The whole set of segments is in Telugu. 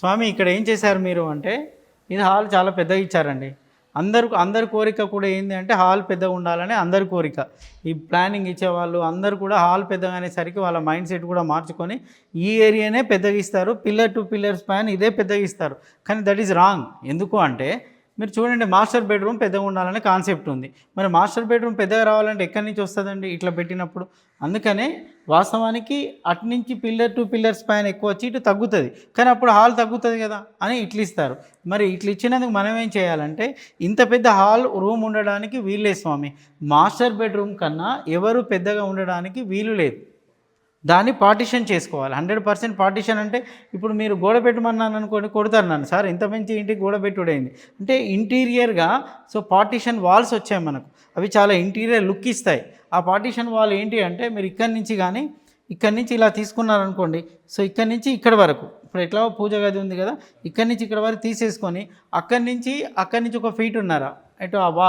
స్వామి ఇక్కడ ఏం చేశారు మీరు అంటే ఇది హాల్ చాలా పెద్దగా ఇచ్చారండి. అందరు అందరి కోరిక కూడా ఏంది అంటే హాల్ పెద్దగా ఉండాలని అందరి కోరిక. ఈ ప్లానింగ్ ఇచ్చేవాళ్ళు అందరు కూడా హాల్ పెద్దగా అనేసరికి వాళ్ళ మైండ్ సెట్ కూడా మార్చుకొని ఈ ఏరియానే పెద్దగా ఇస్తారు. పిల్లర్ టు పిల్లర్ స్పాన్ ఇదే పెద్దగా ఇస్తారు. కానీ దట్ ఈస్ రాంగ్. ఎందుకు అంటే మీరు చూడండి మాస్టర్ బెడ్రూమ్ పెద్దగా ఉండాలనే కాన్సెప్ట్ ఉంది. మరి మాస్టర్ బెడ్రూమ్ పెద్దగా రావాలంటే ఎక్కడి నుంచి వస్తుందండి? ఇట్లా పెట్టినప్పుడు. అందుకనే వాస్తవానికి అటు నుంచి పిల్లర్ టు పిల్లర్స్ పైన ఎక్కువ వచ్చి ఇటు తగ్గుతుంది. కానీ అప్పుడు హాల్ తగ్గుతుంది కదా అని ఇట్లు ఇస్తారు మరి ఇట్లు ఇచ్చినందుకు మనం ఏం చేయాలంటే ఇంత పెద్ద హాల్ రూమ్ ఉండడానికి వీళ్ళే స్వామి. మాస్టర్ బెడ్రూమ్ కన్నా ఎవరు పెద్దగా ఉండడానికి వీలు లేదు. దాన్ని పార్టిషన్ చేసుకోవాలి. హండ్రెడ్ పర్సెంట్ పార్టిషన్ అంటే ఇప్పుడు మీరు గోడ పెట్టమన్నాను అనుకోండి కొడతారు నన్ను. సార్ ఇంత మంచి ఇంటికి గోడ పెట్టుడైంది. అంటే ఇంటీరియర్గా సో పార్టిషన్ వాల్స్ వచ్చాయి మనకు. అవి చాలా ఇంటీరియర్ లుక్ ఇస్తాయి. ఆ పార్టిషన్ వాల్ ఏంటి అంటే మీరు ఇక్కడి నుంచి కానీ ఇక్కడి నుంచి ఇలా తీసుకున్నారనుకోండి సో ఇక్కడి నుంచి ఇక్కడ వరకు ఇప్పుడు ఎట్లా పూజ గది ఉంది కదా ఇక్కడి నుంచి ఇక్కడ వరకు తీసేసుకొని అక్కడి నుంచి అక్కడి నుంచి ఒక ఫీట్ ఉన్నారా? ఇటు ఆ వా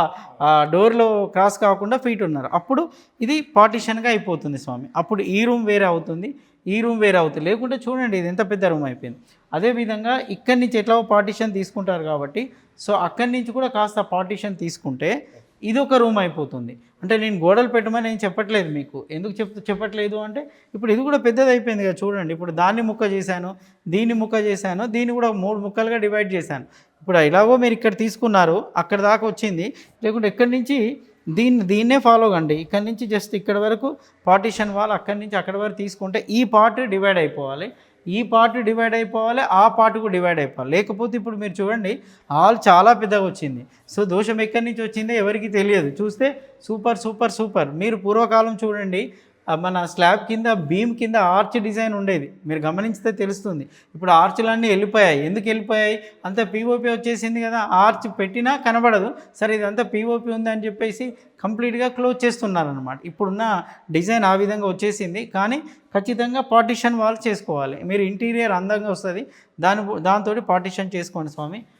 డోర్లో క్రాస్ కాకుండా ఫీట్ ఉన్నారు. అప్పుడు ఇది పార్టిషన్గా అయిపోతుంది స్వామి. అప్పుడు ఈ రూమ్ వేరే అవుతుంది ఈ రూమ్ వేరే అవుతుంది. లేకుంటే చూడండి ఇది ఎంత పెద్ద రూమ్ అయిపోయింది. అదేవిధంగా ఇక్కడి నుంచి ఎట్లా పార్టిషన్ తీసుకుంటారు కాబట్టి సో అక్కడి నుంచి కూడా కాస్త పార్టిషన్ తీసుకుంటే ఇది ఒక రూమ్ అయిపోతుంది. అంటే నేను గోడలు పెట్టమని నేను చెప్పట్లేదు మీకు. ఎందుకు చెప్ చెప్పట్లేదు అంటే ఇప్పుడు ఇది కూడా పెద్దది అయిపోయింది కదా చూడండి. ఇప్పుడు దాన్ని ముక్క చేశాను దీన్ని ముక్క చేశాను దీన్ని కూడా మూడు ముక్కలుగా డివైడ్ చేశాను. ఇప్పుడు ఎలాగో మీరు ఇక్కడ తీసుకున్నారు అక్కడ దాకా వచ్చింది. లేకుంటే ఎక్కడి నుంచి దీన్ని దీన్నే ఫాలో కండి. ఇక్కడ నుంచి జస్ట్ ఇక్కడ వరకు పార్టీషన్ వాల్ అక్కడి నుంచి అక్కడ వరకు తీసుకుంటే ఈ పార్ట్ డివైడ్ అయిపోవాలి. ఈ పార్ట్ డివైడ్ అయిపోవాలి ఆ పార్ట్ కూడా డివైడ్ అయిపోవాలి. లేకపోతే ఇప్పుడు మీరు చూడండి ఆల్ చాలా పెద్దగా వచ్చింది. సో దోషం ఎక్కడి నుంచి వచ్చిందో ఎవరికి తెలియదు. చూస్తే సూపర్ సూపర్ సూపర్ మీరు పూర్వకాలం చూడండి మన స్లాబ్ కింద బీమ్ కింద ఆర్చ్ డిజైన్ ఉండేది. మీరు గమనించితే తెలుస్తుంది. ఇప్పుడు ఆర్చ్లన్నీ వెళ్ళిపోయాయి. ఎందుకు వెళ్ళిపోయాయి? అంతా పిఓపి వచ్చేసింది కదా. ఆర్చ్ పెట్టినా కనబడదు. సరే ఇదంతా పీఓపీ ఉంది అని చెప్పేసి కంప్లీట్గా క్లోజ్ చేస్తున్నారనమాట ఇప్పుడున్న డిజైన్ ఆ విధంగా వచ్చేసింది. కానీ ఖచ్చితంగా పార్టిషన్ వాల్ చేసుకోవాలి. మీరు ఇంటీరియర్ అందంగా వస్తుంది. దాని దాంతో పార్టిషన్ చేసుకోండి స్వామి.